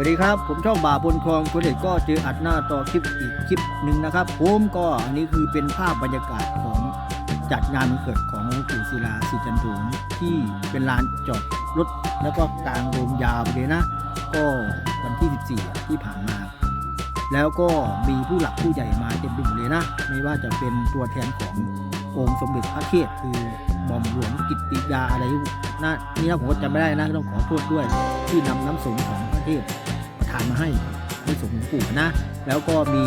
วัสดีครับ ผมช่องบ่าบนคลองคุณเด็กก็เจออัดหน้าต่อคลิปอีกคลิปหนึ่งนะครับผมก็อันนี้คือเป็นภาพบรรยากาศของจัดงานวันเกิดของหลวงปู่ศิลาสิจันทุงที่เป็นลานจอดรถแล้วก็กลางโดมยาวเลยนะ ก็วันที่ 14 ที่ผ่านมา แล้วก็มีผู้หลักผู้ใหญ่มาเต็มไปหมดเลยนะ ไม่ว่าจะเป็นตัวแทนขององค์สมเด็จพระเทพคือบอมหลวงกิตติยาอะไรนะนี่นะผมก็จำไม่ได้นะต้องขอโทษด้วยที่นำน้ำสงของพระเทพานมาให้ให้สงฆ์หลวงปู่นะ แล้วก็มี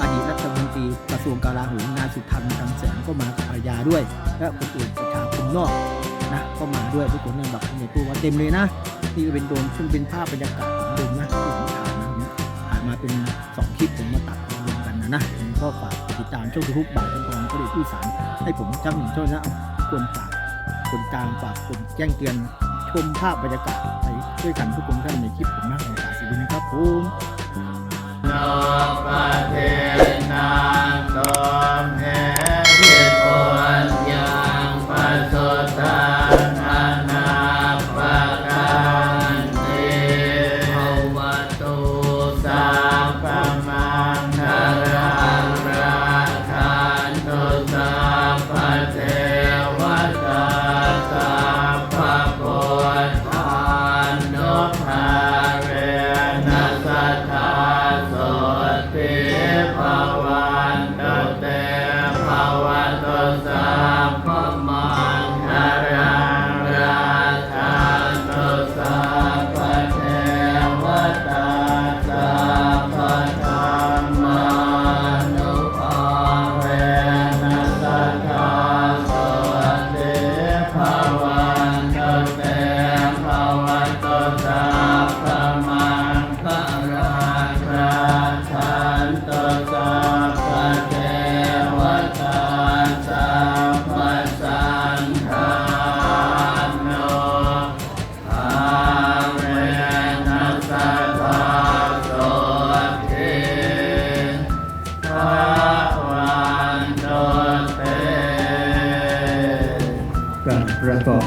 อดีตรัฐมนตรีกระทรวงกลาโหมนายสุทันตังแสงก็มากับภรรยาด้วย และคนอื่นประชาคมนอกนะก็มาด้วยทุกคนเนี่ยแบบในตัวว่าเต็มเลยนะ นี่ก็เป็นโดมซึ่งเป็นภาพบรรยากาศของโดมนะที่ผมถ่ายนะผมถ่ายมาเป็นสองคลิปผมมาตัดรวมกันนะนะผมก็ฝากติดตามช่องยูทูบบ่ายทองก็ได้ผู้สารให้ผมจังหนึ่งช่องนะเอาควรฝากคนกลางฝากคนแจ้งเตือนชมภาพบรรยากาศไปด้วยกันทุกคนท่านในคลิปผมนะขอบ คุณนะครับผมโนปะเทนาตอมแห่ทิปุญ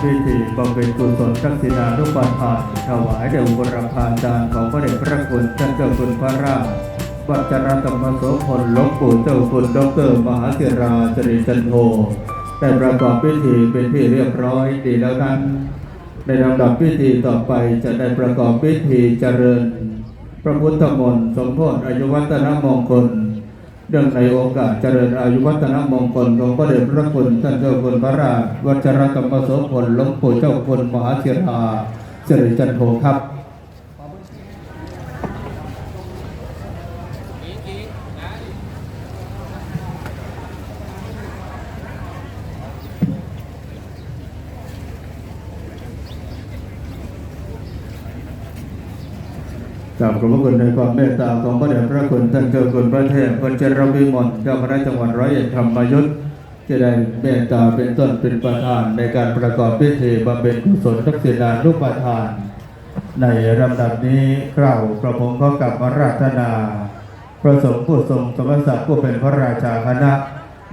พิธีบำเพ็ญกุศลทักษิณานุปทานถวายแด่องค์ราพาจารย์ของพระเดชพระคุณท่านเจ้าคุณพระราชวัชรธรรมโสพลหลวงปู่เจ้าคุณดอกเตอรมหาเถราจริจันโทได้ประกอบพิธีเป็นที่เรียบร้อยดีแล้วนั้นในลำดับพิธีต่อไปจะได้ประกอบพิธีเจริญ พระพุทธมนต์สมโพธิอายุวัฒนมงคล เรื่องในโอกาสเจริญอายุวัฒนมงคลหลวงพ่อเดชพระคุณท่านเจ้าคุณพระราชวัชรกรรมโสพลหลวงปู่เจ้าคุณมหาเถราสิริจันโทครับ กราบขอบพระคุณในความเมตตาของพระเดชพระคุณท่านเจ้าคุณพระเทพวัชรวิมลเจ้าคณะจังหวัดร้อยเอ็ดธรรมยุทธที่ได้เมตตาเป็นต้นเป็นประธานในการประกอบพิธีบำเพ็ญกุศลทักษิณานุปทาน ในลำดับนี้กล่าวกระผมก็กลับมาราธนาพระสงฆ์ผู้ทรงสมณศักดิ์ผู้เป็นพระราชาคณะ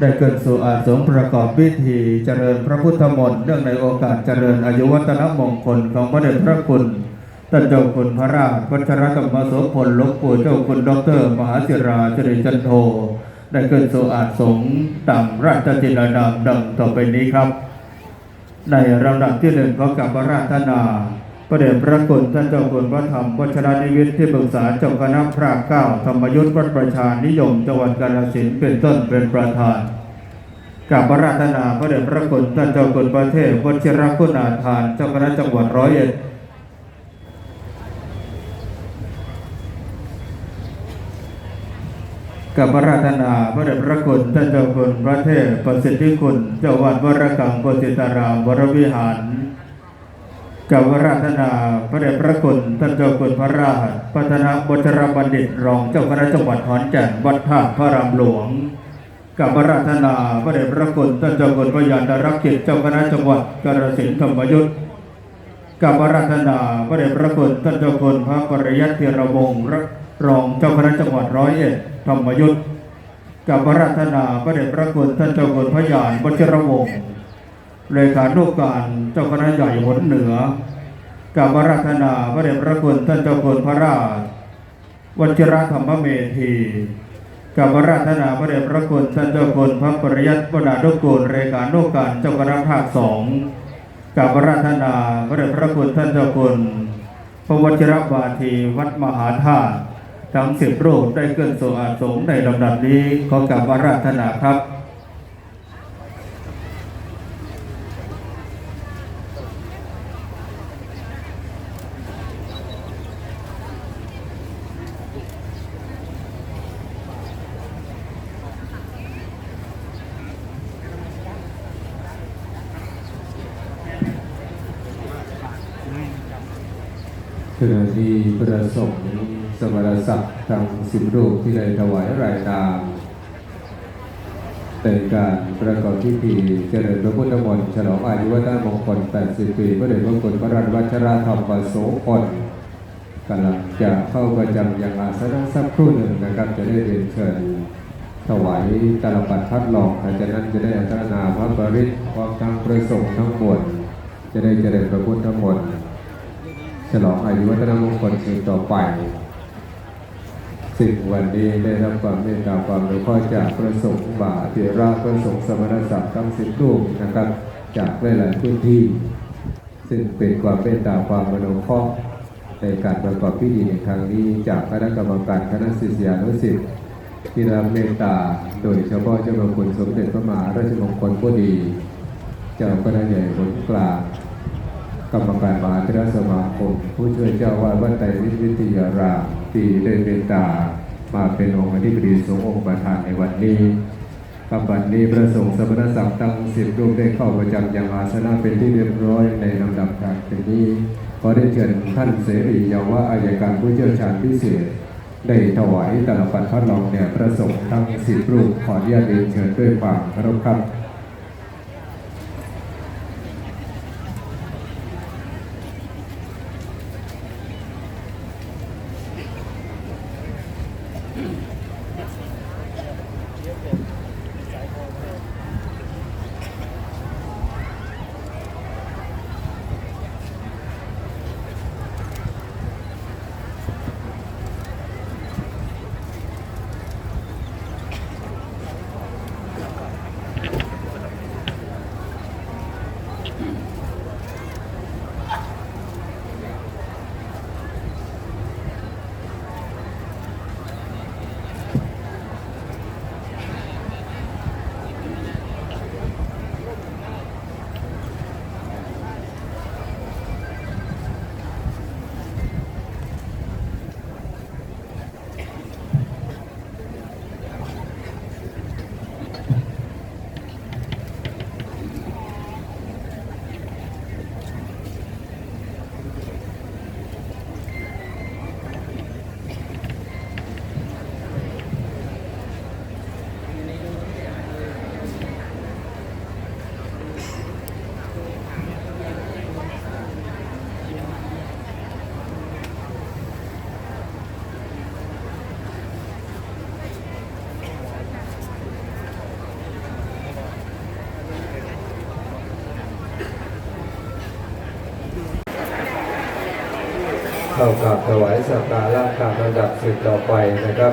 ได้เกิดสู่อาสมประกอบพิธีเจริญพระพุทธมนต์เนื่องในโอกาสเจริญอายุวัฒนมงคลของพระเดชพระคุณ ท่านเจ้าคุณพระราชวัชรกรรมโสพลหลวงปู่เจ้าคุณด็อกเตอร์มหาศิราจริจันโท ได้เกิดสู่อาสงฆ์ตามราชจินานามดังต่อไปนี้ครับ ในลำดับที่หนึ่งขอกลับมาราธนา ประเดชพระคุณท่านเจ้าคุณพระธรรมวัชรนิวิทย์ที่ปรึกษาเจ้าคณะพระเก้าธรรมยุทธวัดประชานิยมจังหวัดกาฬสินธุ์เป็นต้นเป็นประธานกราบมาราธนาพระเดชพระคุณท่านเจ้าคุณประเทศวชิรคุณาทานเจ้าคณะจังหวัดร้อยเอ็ด กับพระราธนาพระเดชพระคุณท่านเจ้าคุณพระเทพประสิทธิคุณ เจ้าวัดวรกังโกสิตารามวรวิหาร กับพระราธนาพระเดชพระคุณท่านเจ้าคุณพระราชพัฒนาบชรบัณฑิตรองเจ้าคณะจังหวัดขอนแก่นวัดท่าพระรามหลวง กับพระราธนาพระเดชพระคุณท่านเจ้าคุณพระยานดารักกิจเจ้าคณะจังหวัดกาฬสินธุ์ธรรมยุทธกับพระราธนาพระเดชพระคุณท่านเจ้าคุณพระปริยัติเทระวงศ์ รองเจ้าคณะจังหวัดร้อยเอ็ดธรรมยุทธ์กับพระราธนาพระเดชพระคุณท่านเจ้าคุณพระยานวชิรวงศ์เลขานุการเจ้าคณะใหญ่หนเหนือกราบอาราธนาพระเดชพระคุณท่านเจ้าคุณพระราชวัชิรธรรมเมธีกราบอาราธนาพระเดชพระคุณท่านเจ้าคุณพระปริยัติวนานุกูลเรขานุการเจ้าคณะภาคสองกราบอาราธนาพระเดชพระคุณท่านเจ้าคุณพระวชิรบาทีวัดมหาธาตุ ทั้งสิบรูปได้เกินสู่อาสงในลำดับนี้ขอกราบอาราธนาครับขณะที่ประสงค์ สมณศักดิ์ทางสิบรูปที่ได้ถวายรายนามเป็นการประกอบพิธีเจริญพระพุทธมนต์ฉลองอายุวัฒนมงคล 80 ปีพระเดชพระคุณพระราชวัชรธรรมประโสพลกำลังจะเข้าประจำยังอาสนะสักครู่หนึ่งนะครับ จะได้เรียนเชิญถวายตาลปัดพัดหลอกหลังจากนั้นจะได้อัตนาพระปริศพร้อมทั้งประสงค์ทั้งมวลจะได้เจริญพระพุทธมนต์ฉลองอายุวัฒนมงคลสืบต่อไป สิ่งวันนี้ได้รับความเมตตาความอนุเคราะห์จากพระสงฆ์บาเถระพระสงฆ์สมณศักดิ์ทั้งสิบรูปนะครับ จากหลายๆพื้นที่ ซึ่งเป็นความเมตตาความอนุเคราะห์ในการประกอบพิธีในครั้งนี้จากคณะกรรมการคณะศิษยานุศิษย์ที่รับเมตตาโดยเฉพาะเจ้าพระคุณสมเด็จพระมหาราชมงคลผู้ดี เจ้าคณะใหญ่หนกลางกรรมการมหาเทรสมาคม ผู้ช่วยเจ้าวาดวัดไตรมิตรวิทยาราม ที่ได้เมตตามาเป็นองค์อธิบดีสงฆ์องค์ประธานในวันนี้กับวันนี้พระสงฆ์สมณศักดิ์ตั้งสิบรูปได้เข้าประจำยังอาสนะเป็นที่เรียบร้อยในลำดับการเป็นนี้ขอได้เชิญท่านเสรีเยาวะอายการผู้เชี่ยวชาญพิเศษ ได้ถวายตลปัดพระรองแด่พระสงฆ์ทั้งสิบรูปขออนุญาตเรียนเชิญด้วยความเคารพครับ เข้ากับถวายสักการะตามระดับสืบต่อไปนะครับ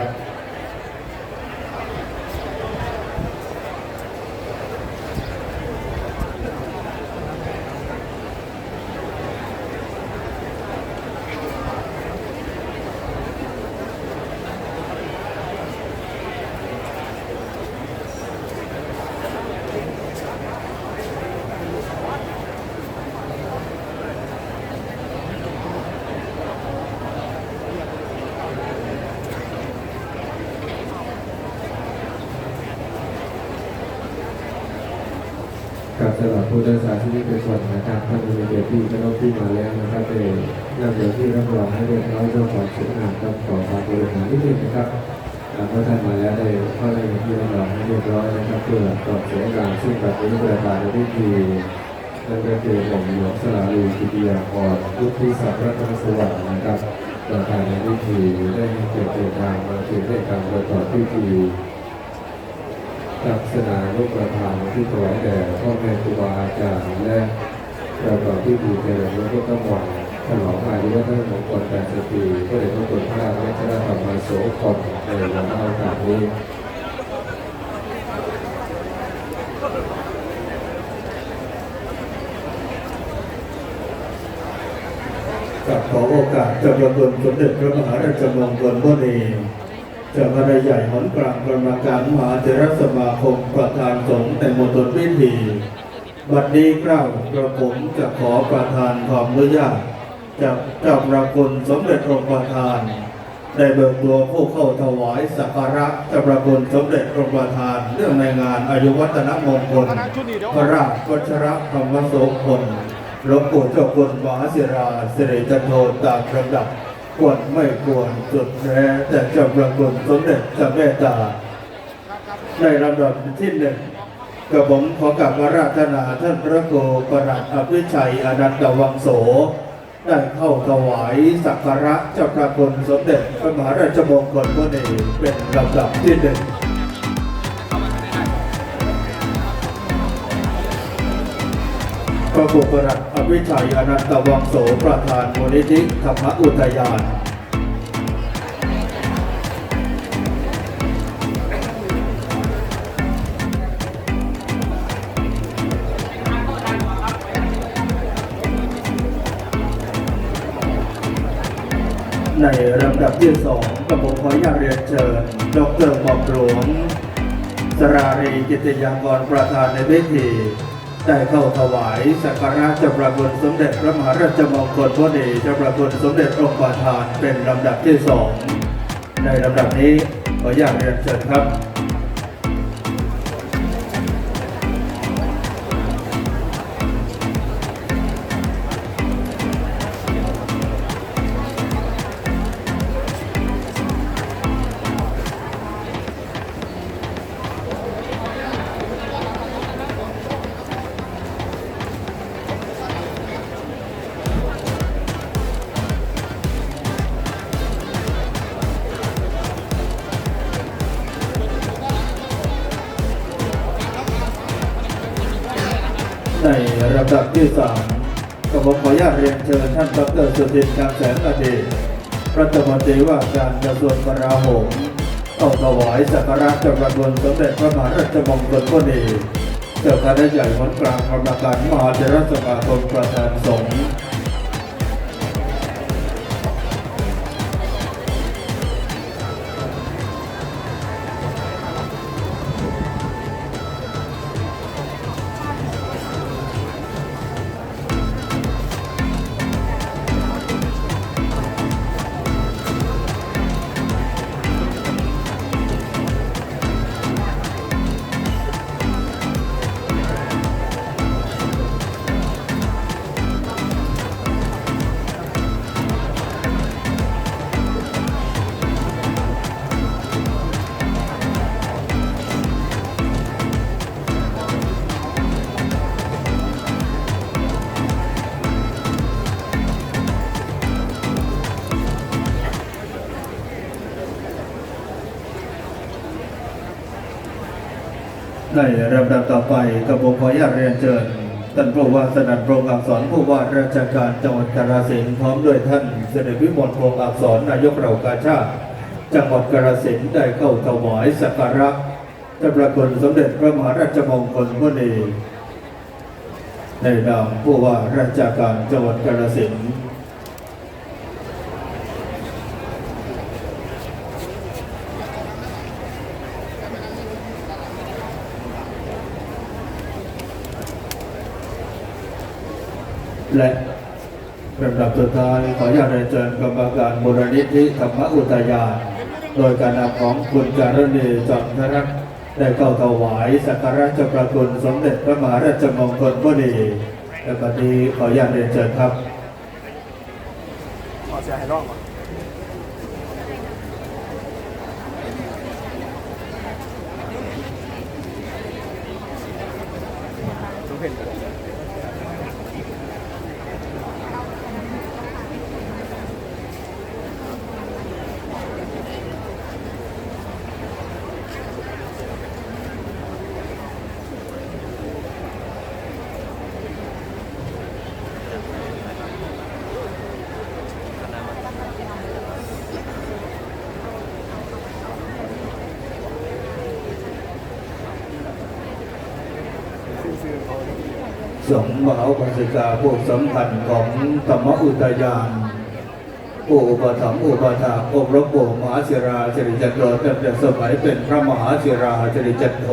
สำหรับผู้รักษาชีวิตเป็นส่วนนะครับท่านผู้มีเกียรติที่เข้าที่มาแล้วนะครับได้นำเดี๋ยวที่รับรองให้เรียบร้อยเจ้าของสุนามกับขอความบริหารนิดนึงนะครับหากว่าท่านมาแล้วได้เข้าในที่รับรองให้เรียบร้อยนะครับเพื่อตอบเสียงการซึ่งแบบนี้ประธานในพิธีนั่นก็คือหม่อมหลวงสลาลีกิติยาพรพุทธิศักดิ์รัตนสวัสดิ์นะครับประธานในพิธีได้ให้เกียรติเดินทางมาถึงในการประกอบพิธี ลักษณะลูกประธานที่ถวายแด่พ่อแม่ครูบาอาจารย์และประกอบพิธีเจริญพระพุทธมนต์ฉลองอายุวัฒนมงคล80ปีพระเดชพระคุณพระราชวัชรธรรมโสพลในวันโอกาสนี้กับขอโอกาสจ้าประคุณสมเด็จพระมหาราชมงคลพระนีเจ้าคณะใหญ่หอนกลางกรรมการมหาเถรสมาคมประธานสงฆ์ในมณฑลพิธีบัดนี้เกล้ากระผมจะขอประทานความอนุญาตจากเจ้าประคุณสมเด็จองค์ประธานได้เบิกตัวผู้เข้าถวายสักการะเจ้าประคุณสมเด็จองค์ประธานเรื่องในงานอายุวัฒนมงคลพระราชวัชรธรรมโสพลหลวงปู่เจ้าคุณมหาศิราสิริจันโทตามลำดับ ควรไม่ควรจุดแท้แต่จ้าประคุณสมเด็จเจ้าแม่ตา ในลำดับที่หนึ่งกระผมขอกราบอาราธนาท่านพระโกประหลัดอภิชัยอนันตวังโส ได้เข้าถวายสักการะเจ้าพระคุณสมเด็จพระมหาราชมงคลพระเนรเป็นลำดับที่หนึ่ง พระบุปรัตอภิชัยอนันตวังโสประธานมูลนิธิธรรมอุทยานในลำดับที่สองกระผมขออนุญาตเรียนเชิญดรหม่อมหลวงสรารีกิตยากรประธานในพิธี ได้เข้าถวายสักการะเจ้าประคุณสมเด็จพระมหาราชมงคลพระเดชเจ้าประคุณสมเด็จองค์ประธานเป็นลำดับที่สองในลำดับนี้ขออนุญาตเรียนเชิญครับำดับที่สามก็ผมขออนุญาตเรียนเชิญท่านดรสุทินคำแสนอดีตรัฐมนตรีว่าการกระทรวงกลาโหมเข้าถวายสักการะเจ้าประคุณสมเด็จพระมหาราชมงคลพระดีเจ้าคณะใหญ่วัดกลางกรรมการมหาเถรสมาคมประธานสงฆ์ ลำดับต่อไปกระผมขออนุญาตเรียนเชิญท่านผู้ว่าสนันโปรงอักษรผู้ว่าราชการจังหวัดกาฬสินธุ์พร้อมด้วยท่านเสด็จพิมลพงศ์อักษรนายกเหล่ากาชาติจังหวัดกาฬสินธุ์ได้เข้าถวายสักการะพระประคุณสมเด็จพระมหาราชมงคลพระดีในนามผู้ว่าราชการจังหวัดกาฬสินธุ์ และลำดับสุดท้ายขออนุญาตเรียนเชิญกรรมการมูลนิธิธรรมอุตยาน โดยการนำของคุณจารณีจันทรักษ์ได้เข้าถวายสักการะเจ้าประคุณสมเด็จพระมหาราชมงคลพอดีและบัดนี้ขออนุญาตเรียนเชิญครับขอเสียให้ร้องก่อน สงฆ์มหาอุบาสิกาผู้สำคัญของธรรมอุทยานผู้อุปถัมภ์อุปถากองค์หลวงปู่มหาศิราจริจันโตตั้งแต่สมัยเป็นพระมหาศิราจริจันโท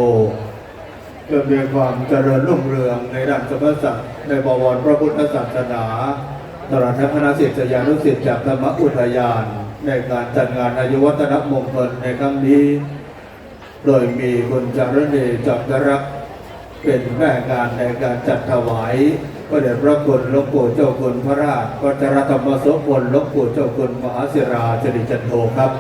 เพื่อมีความเจริญรุ่งเรืองในด้านสมณศักดิ์ในบวรพระพุทธศาสนาตลอดทั้งคณะศิษยานุศิษย์จากธรรมอุทยาน ในการจัดงานอายุวัฒนมงคลในครั้งนี้ โดยมีคุณจารณีจักรรักษ เป็นแม่การในการจัดถวายพระเดชพระคุณหลวงปู่เจ้าคุณพระราชวัชรธรรมโสพลหลวงปู่เจ้าคุณมหาศิราจริจันโทครับ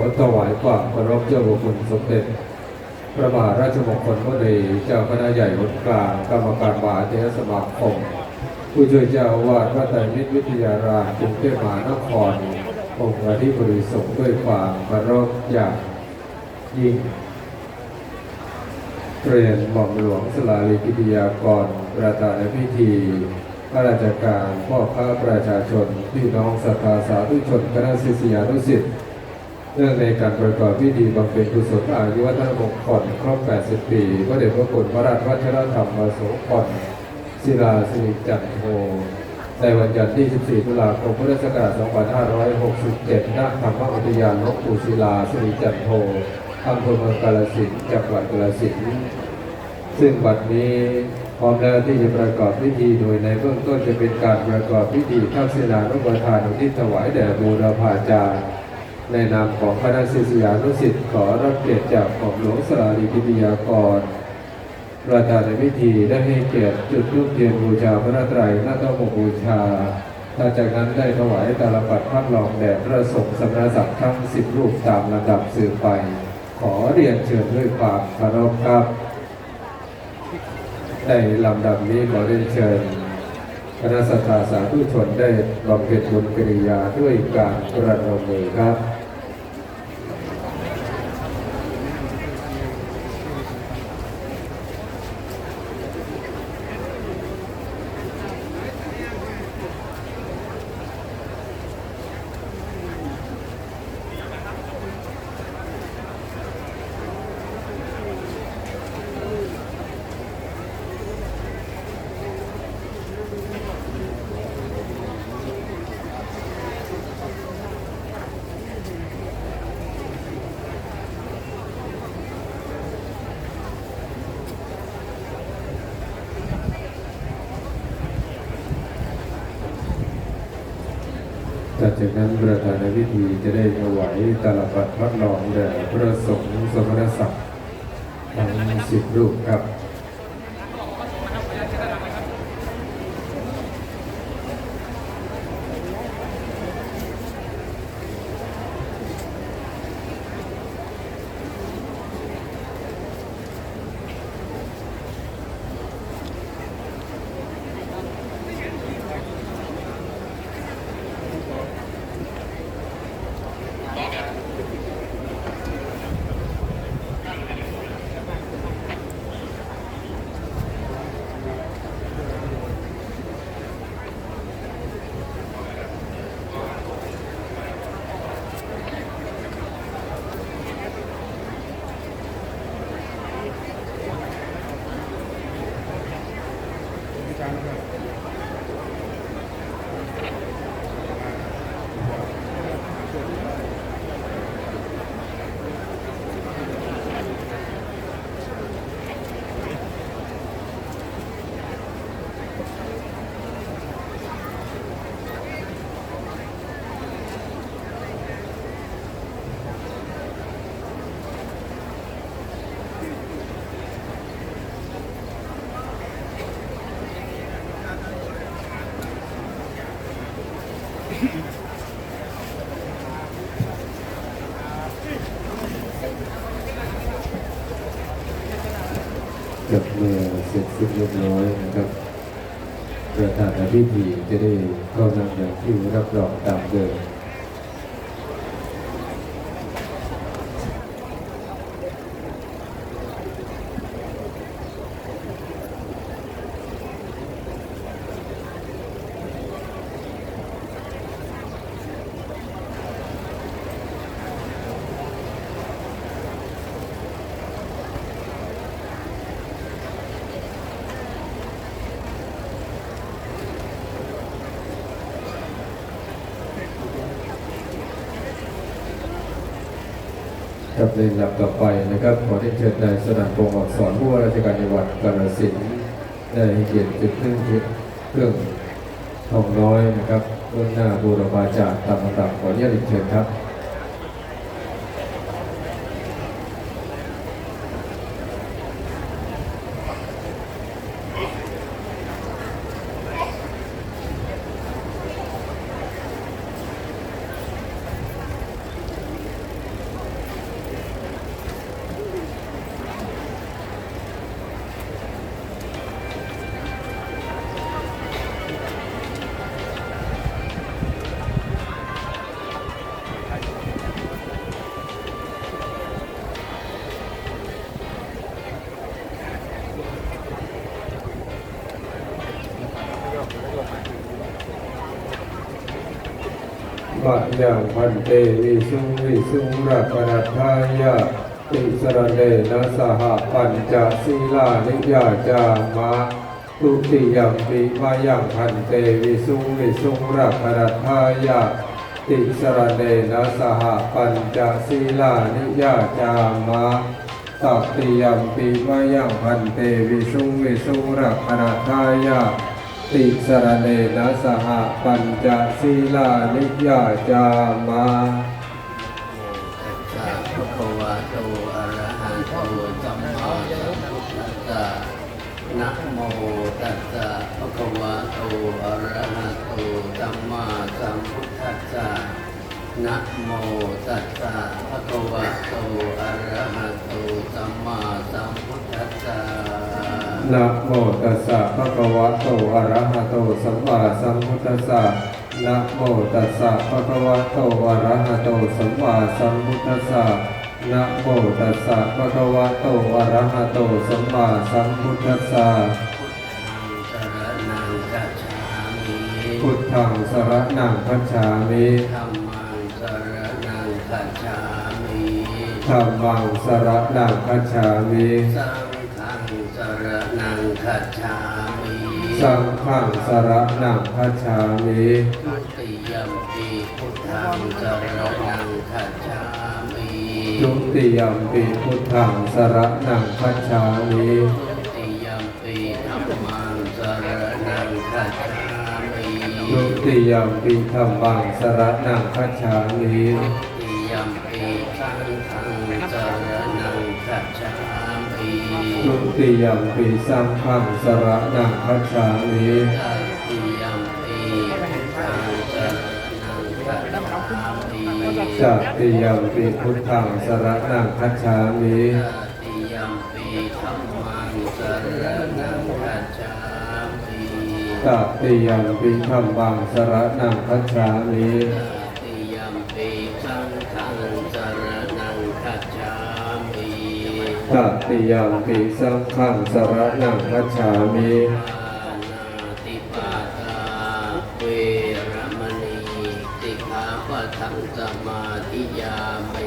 ขอถวายความเคารพเจ้าบุคุณสมเด็จพระมหาราชมงคลพระเดชเจ้าคณะใหญ่วัดกลางกรรมการมหาเทรสมาคมผู้ช่วยเจ้าวาสวัดไตรมิตรวิทยารามกรุงเทพมหานครองค์อธิบดีสงฆ์ด้วยความเคารพอย่างยิ่งเรียนหม่อมหลวงสลาลีกิติยากร ประธานในพิธีข้าราชการพ่อค้าประชาชนพี่น้องศรัทธาสาธุชนคณะศิษยานุศิษย์ เนื่องในการประกอบพิธีบำเพ็ญกุศลอายุวัฒนมงคลครบ 80 ปีพระเดชพระคุณพระราชวัชรธรรมมาโสพรศิลาสิริจันโทในวันจันทร์ที่ 14 ตุลาคมพุทธศักราช 2567 ณ ธรรมอุทยานลวงปู่ศิลาสิริจันโทอำเภอเมืองกาฬสินธุ์จังหวัดกาฬสินธุ์ซึ่งบัดนี้พร้อมแล้วที่จะประกอบพิธีโดยในเบื้องต้นจะเป็นการประกอบพิธีทักษิณานุปทานอุทิศถวายแด่บูรพาจารย์ ในนามของคณะศิษยานุศิษย์ขอรับเกียรติจากของหลวงสราลีกิติยากร ประธานในพิธีได้ให้เกียรติจุดธูปเทียนบูชาพระไตรนาฏมบูชาหลังจากนั้นได้ถวายตาลปัดพัดลองแด่พระสงฆ์สำนักศักดิ์ทั้งสิบรูปตามลำดับสืบไป ขอเรียนเชิญด้วยความเคารพครับ ในลำดับนี้ขอเรียนเชิญคณะสัตยาสาธุชนได้บำเพ็ญบุญกิริยาด้วยการประนมมือครับ จากจากนั้นประธานในพิธีจะได้ถวายตาลบัดพระนองแด่พระสงฆ์สมณศักดิ์ทั้งสิบรูปครับ กับเมื่อเสร็จสิ้นเรียบร้อยนะครับประธานในพิธีจะได้เข้านั่งอย่างที่รับรองตามเดิม ครับในลำต่อไปนะครับขอได้เชิญนายสนั่นพงศ์อักษรผู้ว่าราชการจังหวัดกาฬสินธุ์ได้ให้เกียรติจุดเครื่องเครื่องทองน้อยนะครับเบื้องหน้าบูรพาจารย์ตามลำดับขออนุญาตเรียนเชิญครับ บัดยังพันเตวิสุงวิสุงรัตนทายาติสรณเนนะสหปัญจศีลานิยาจามะทุติยมปิมายังพันเตวิสุงวิสุงรัตนทายาติสรณเนนะสหปัญจศีลานิยาจามะตัติยมปิมายังพันเตวิสุงวิสุงรัตนทายา ติสรเนนะสหปัญจศีลานิยาจามาตัสสะภะคะวะโตอะระหะโตสัมมาสัมพุทธัสสะนะโมตัสสะภะคะวะโตอะระหะโตสัมมาสัมพุทธัสสะนะโมตัสสะภะคะวะโตอะระหะโตสัมมาสัมพุทธัสสะ นะโมตัสสะภะคะวะโตอะระหะโตสัมมาสัมพุทธัสสะนะโมตัสสะภะคะวะโตอะระหะโตสัมมาสัมพุทธัสสะนะโมตัสสะภะคะวะโตอะระหะโตสัมมาสัมพุทธัสสะพุทธังสรณังคัจฉามิพุทธังสรณังคัจฉามิธัมมังสรณังคัจฉามิธัมมังสรณังคัจฉามิสังฆังสรณัง คัจฉามิสังฆังสรณังคัจฉามิทุติยมปีพุทธังสรณังคัจฉามิทุติยมปีพุทธังสรณังคัจฉามิทุติยมปีธัมมังสรณังคัจฉามิทุติยมปีธรรมังสรณังคัจฉามิ ทุติยมปีสังฆังสรณังคัจฉามิตัติยมปีพุทธังสรณังคัจฉามิจัตติยมปีพุทธังสรณังคัจฉามิตติยมปีธัมมังสรณังคัจฉามิตัติยมปีธรรมังสรณังคัจฉามิ ตัติยมปีสังฆังสรณังคัจฉามิปานาติปาตาเวรมณีสิกขาปะทังสมาธิยามิ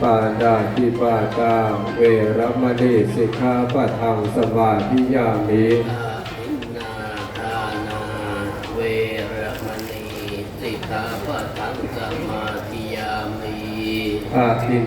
ปาดาติปาตาเวรมณีสิกขาปะทังสมาธิยามิอาทินนาทานาเวรมณีสิกขาปะทังสมาธิยามิอาทิน